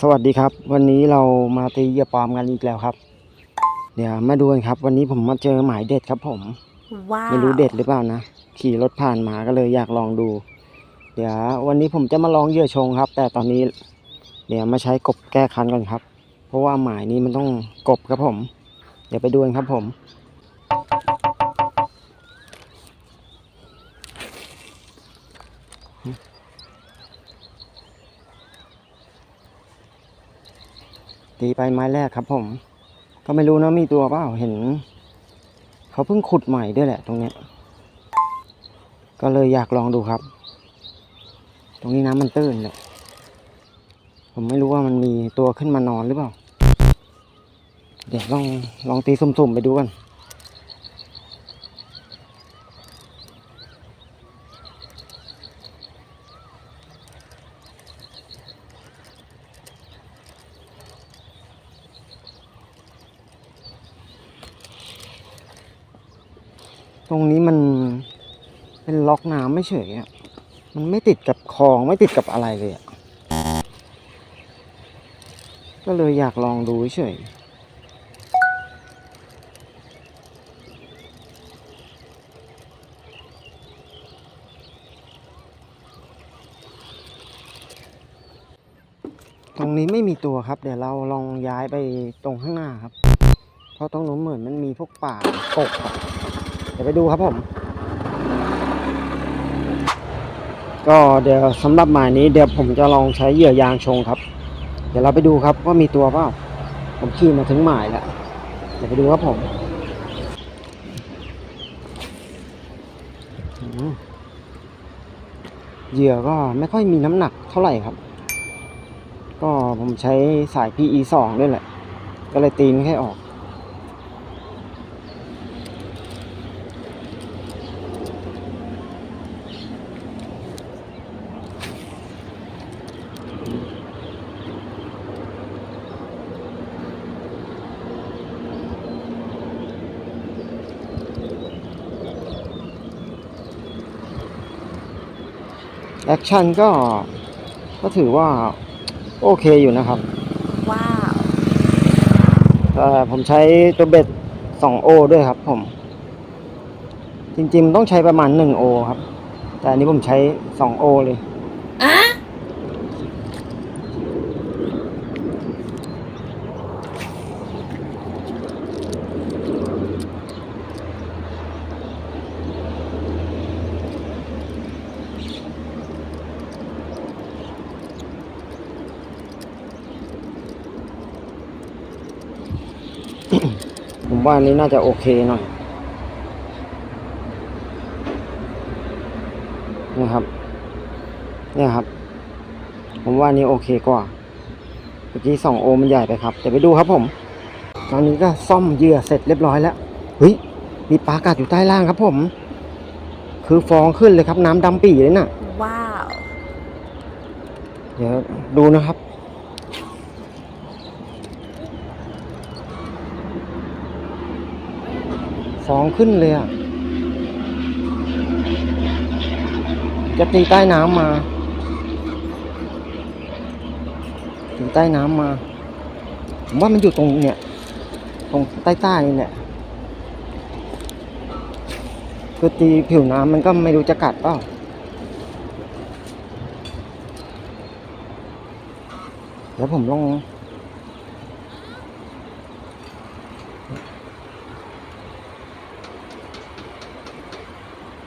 สวัสดีครับ วันนี้เรามาตีเหยื่อปลอมกันอีกแล้วครับ เดี๋ยวมาดูกันครับ วันนี้ผมมาเจอหมายเด็ดครับผมว้าวไม่รู้เด็ดหรือเปล่านะขี่รถผ่านมาก็เลยอยากลองดู เดี๋ยววันนี้ผมจะมาลองเหยื่อชงครับ แต่ตอนนี้ เดี๋ยวมาใช้กบแก้คันก่อนครับ เพราะว่าหมายนี้มันต้องกบครับผม เดี๋ยวไปดูกันครับผม ตีไปไม้แรกครับ ผม ก็ไม่รู้นะมีตัวเปล่าเห็น เขาเพิ่งขุดใหม่ด้วยแหละ ตรงเนี้ย ก็เลยอยากลองดูครับ ตรงนี้น้ำมันตื้นเลยผมไม่รู้ว่ามันมีตัวขึ้นมานอนหรือเปล่า เดี๋ยวลองลองตีสุ่มๆไปดูกัน ตรงนี้มันเป็นล็อกน้ำไม่เฉยอะ มันไม่ติดกับคลองไม่ติดกับอะไรเลยอะ ก็เลยอยากลองดูเฉยตรงนี้ไม่มีตัวครับ เดี๋ยวเราลองย้ายไปตรงข้างหน้าครับ เพราะตรงนู้นเหมือนมันมีพวกป่ากก เดี๋ยวไปดูครับผม ก็เดี๋ยวสำหรับหมายนี้เดี๋ยวผมจะลองใช้เหยื่อยางชงครับ เดี๋ยวเราไปดูครับว่ามีตัวเปล่าผมขี่มาถึงหมายแล้วเดี๋ยวไปดูครับผมเหยื่อก็ไม่ค่อยมีน้ำหนักเท่าไหร่ครับ ก็ผมใช้สาย PE สองด้วยแหละ ก็เลยตีไม่ค่อยออก แอคชั่นก็ก็ถือว่าโอเคอยู่นะครับ ว้าวแต่ผมใช้ตัวเบ็ด2โอด้วยครับผม จริงๆต้องใช้ประมาณ1โอครับ แต่อันนี้ผมใช้2โอเลย อะ ผม ว่าอันนี้น่าจะโอเคหน่อยนะครับ เนี่ยครับ ผมว่าอันนี้โอเคกว่าเมื่อกี้สองโอมันใหญ่ไปครับเดี๋ยวไปดูครับผม ตอนนี้ก็ซ่อมเหยื่อเสร็จเรียบร้อยแล้วเฮ้ยมีปลากัดอยู่ใต้ล่างครับผม คือฟองขึ้นเลยครับ น้ำดำปี่เลยน่ะ ว้าว เดี๋ยวดูนะครับ ฟองขึ้นเลยอะ จะตีใต้น้ำมาตีใต้น้ำมา ผมว่ามันอยู่ตรงเนี่ย ตรงใต้ใต้นี่แหละคือตีผิวน้ำมันก็ไม่รู้จะกัดเปล่าเดี๋ยวผมลอง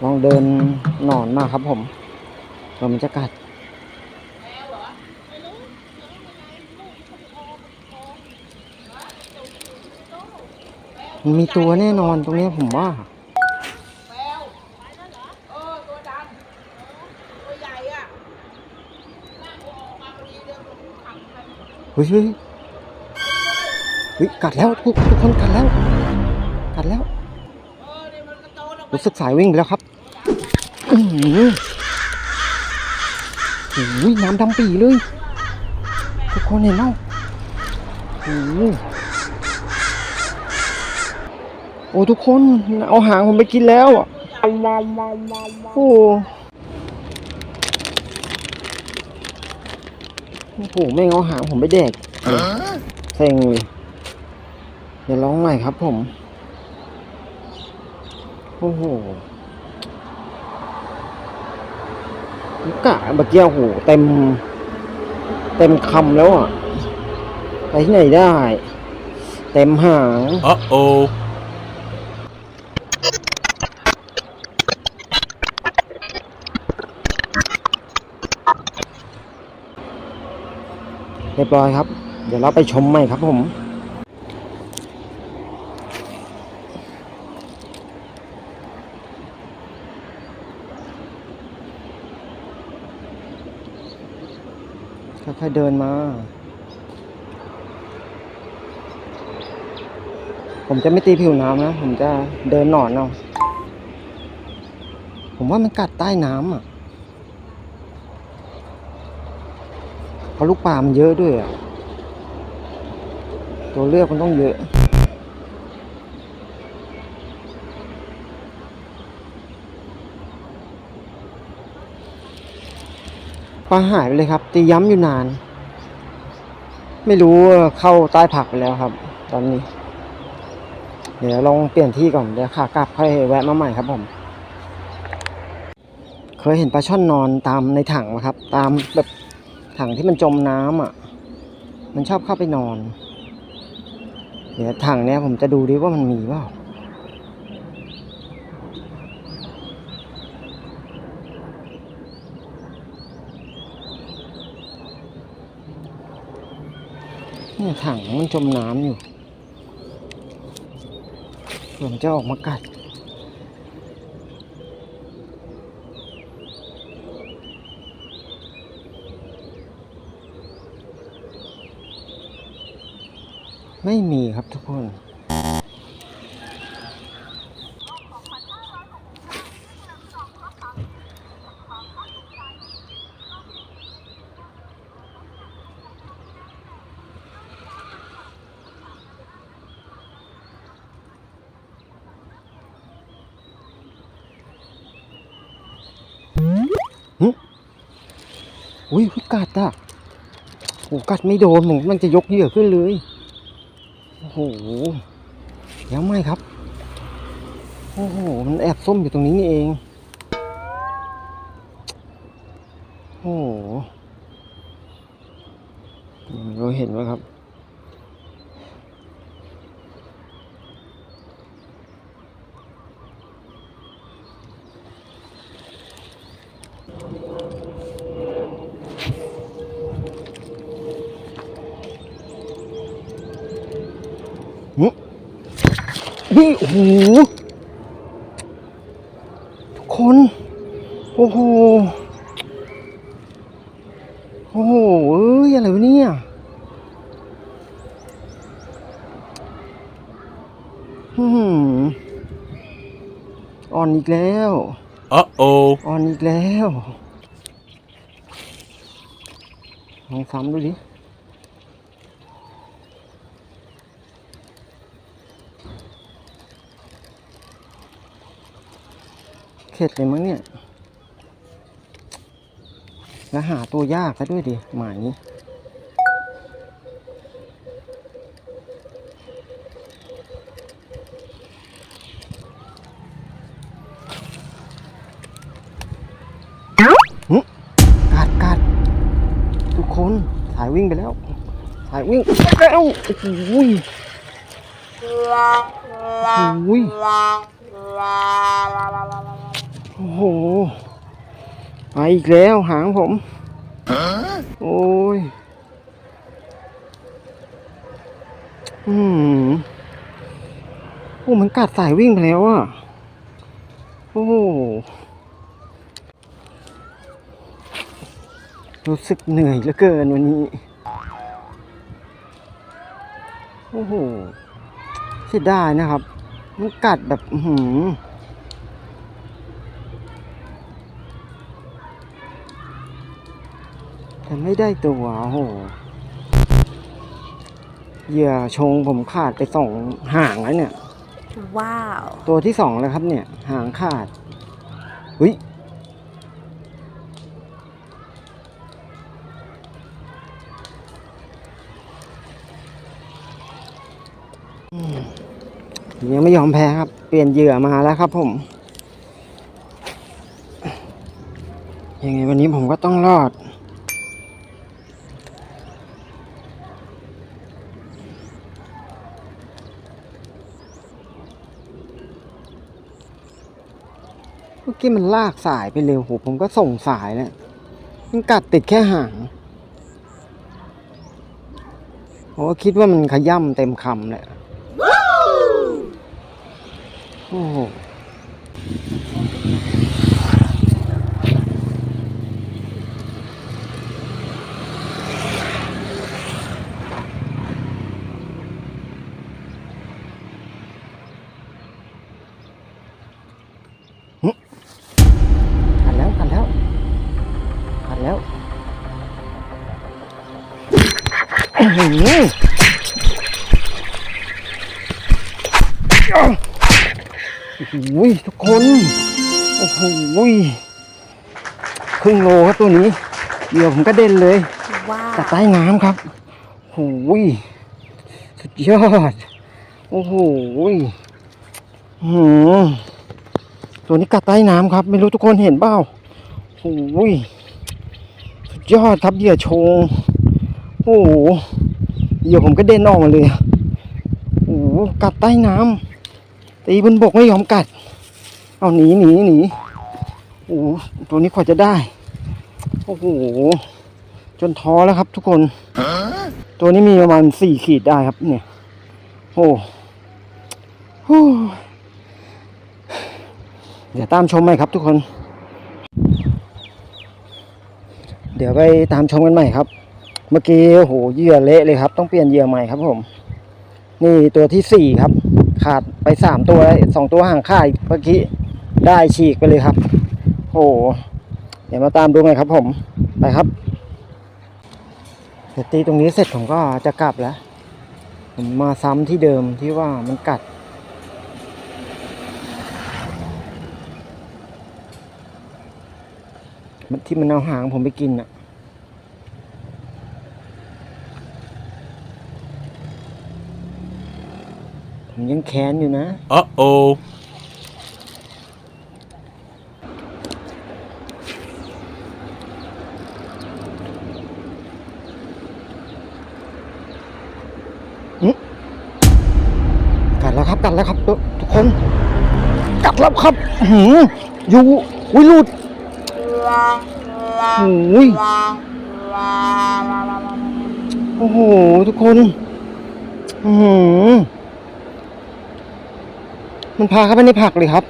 ลองเดินหนอนมาครับผมเดี๋ยวมันจะกัดมันมีตัวแน่นอนตรงนี้ผมว่าเฮ้ยเฮ้ยกัดแล้วทุกทุกคนกัดแล้ว กัดแล้วระโจนออกมารู้สึกสายวิ่งไปแล้วครับ อือโอ้ยน้ำดำปีเลย ทุกคนเห็นเนาะโอ้โหโอ้ทุกคนเอาหางผมไปกินแล้วอะโอ้โอ้โหไม่งเอาหางผมไปแดกเซ็งเลยอย่าร้องใหม่ครับผม โอ้โห กะเมื่อกี้โอ้โหเต็ม เต็มคำแล้วอะ ไปที่ไหนได้ เต็มหาง Uh-oh. เรียบร้อยครับ เดี๋ยวเราไปชมใหม่ครับผม ค่อยเดินมา ผมจะไม่ตีผิวน้ำนะ ผมจะเดินหนอนเอาผมว่ามันกัดใต้น้ำอะเพราะลูกปลามันเยอะด้วยอะ ตัวเลือกมันต้องเยอะ ปลาหายไปเลยครับตีย้ำอยู่นาน ไม่รู้เข้าใต้ผักไปแล้วครับ ตอนนี้ เดี๋ยวลองเปลี่ยนที่ก่อนเดี๋ยวขากลับค่อยแวะมาใหม่ครับผม เคยเห็นปลาช่อนนอนตามในถังไหมครับ ตามแบบถังที่มันจมน้ำอะ มันชอบเข้าไปนอน เดี๋ยวถังเนี้ยผมจะดูดิว่ามันมีเปล่า เนี่ยถังมันจมน้ำอยู่ผมจะออกมากัดไม่มีครับทุกคน อุ้ยอุ๊ยกัดอะโอ้กัดไม่โดนผมมันจะยกเหยื่อขึ้นเลย โอ้โหยังไม่ครับ โอ้โห มันแอบส้มอยู่ตรงนี้นี่เอง โอ้โหเราเห็นไหมครับ นี่โอ้โหทุกคน โอ้โห โอ้โห เอ้ย อะไรวะเนี่ย อืมอ่อนอีกแล้ว Uh-oh. อ่อนอีกแล้วลองซ้ำดูดิ เข็ดเลยมั้งเนี่ย แล้วหาตัวยากซะด้วยดิหมายนี้หึกัดกัดทุกคนสายวิ่งไปแล้ว สายวิ่งไปแล้วโอ้โหยโอ้โหย โอ้โหไปอีกแล้วหางผม โอ้ย อืมโอ้มันกัดสายวิ่งไปแล้วอะ โอ้ รู้สึกเหนื่อยเหลือเกินวันนี้ โอ้โหเสียดายนะครับ มันกัดแบบ หือ แต่ไม่ได้ตัวโหเหยื่อชงผมขาดไปสองห่างแล้วเนี่ย ว้าว ตัวที่สองแล้วครับเนี่ย ห่างขาดอุ้ยยังไม่ยอมแพ้ครับ เปลี่ยนเหยื่อมาแล้วครับผม ยังไงวันนี้ผมก็ต้องรอด อกี้มันลากสายไปเร็วโหผมก็ส่งสายแล้วมันกัดติดแค่หางผมก็คิดว่ามันขย่ำเต็มคำแหละโอ้โห อื้อหือโอ้โหทุกคน โอ้โหครึ่งโลครับตัวนี้เหยื่อผมก็เด่นเลยว้าจากใต้น้ำครับโอ้โหสุดยอด โอ้โหหืมตัวนี้กัดใต้น้ำครับ ไม่รู้ทุกคนเห็นเปล่าโอ้โหสุดยอดครับเหยื่อโชงโอ้โห เหยื่อผมก็เด่นออกมาเลยโอ้โหกัดใต้น้ำตีบนบกไม่ยอมกัด เอาหนีหนีหนีโอ้โหตัวนี้กว่าจะได้ โอ้โห จนท้อแล้วครับทุกคน ตัวนี้มีประมาณสี่ขีดได้ครับ เนี่ย โอ้โหเดี๋ยวตามชมใหม่ครับทุกคน เดี๋ยวไปตามชมกันใหม่ครับ เมื่อกี้โอ้โหเหยื่อเละเลยครับ ต้องเปลี่ยนเหยื่อใหม่ครับผม นี่ตัวที่สี่ครับ ขาดไปสามตัวแล้วสองตัวห่างค่ายเมื่อกี้ได้ฉีกไปเลยครับโอ้โหเดี๋ยวมาตามดูกันครับผมไปครับเดี๋ยวตีตรงนี้เสร็จผมก็จะกลับแล้ว ผมมาซ้ำที่เดิมที่ว่ามันกัดมันที่มันเอาหางผมไปกินอะ ผมยังแค้นอยู่นะ Uh-oh. กัดแล้วครับกัดแล้วครับทุกทุกคน กัดแล้วครับอื้อหืออยู่อุ้ยหลุดโอ้ยโอ้โห ทุกคน อือหือ มันพาเข้าไปในผักเลยครับ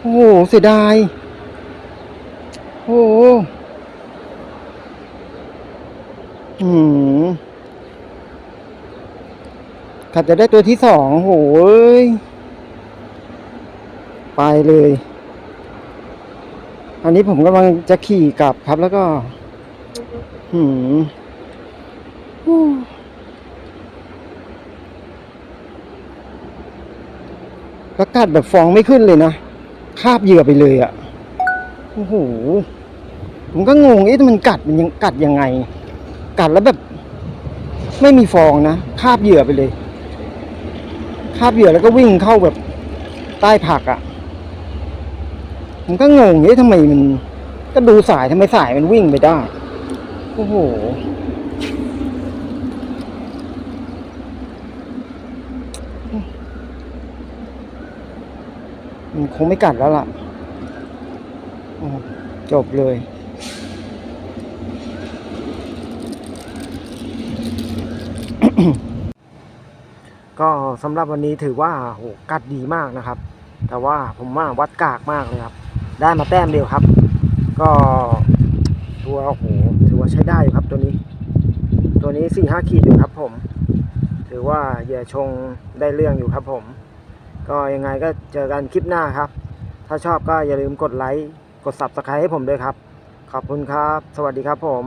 โอ้โหเสียดาย โอ้โหอืมขัดจะได้ตัวที่สองโหยไปเลย อันนี้ผมกำลังจะขี่กลับครับแล้วก็ หืม แล้วกัดแบบฟองไม่ขึ้นเลยนะคาบเหยื่อไปเลยอะ่ะโอ้โหผมก็งงเอ๊ะมันกัดมันยังกัดยังไง กัดแล้วแบบ ไม่มีฟองนะคาบเหยื่อไปเลย คาบเหยื่อแล้วก็วิ่งเข้าแบบใต้ผักอะ่ะผมก็งงเอ๊ะทำไมมัน ก็ดูสายทำไมสายมันวิ่งไปได้โอ้โห คงไม่กัดแล้วล่ะจบเลย ก็สำหรับวันนี้ถือว่าโหกัดดีมากนะครับ แต่ว่าผมว่าวัดกากมากเลยครับ ได้มาแต้มเดียวครับ ก็ตัวโอ้โหถือว่าใช้ได้อยู่ครับตัวนี้ ตัวนี้สี่ห้าขีดอยู่ครับผม ถือว่าเหยื่อชงได้เรื่องอยู่ครับผม ก็ยังไงก็เจอกันคลิปหน้าครับ ถ้าชอบก็อย่าลืมกดไลค์ กด subscribe ให้ผมด้วยครับ ขอบคุณครับ สวัสดีครับผม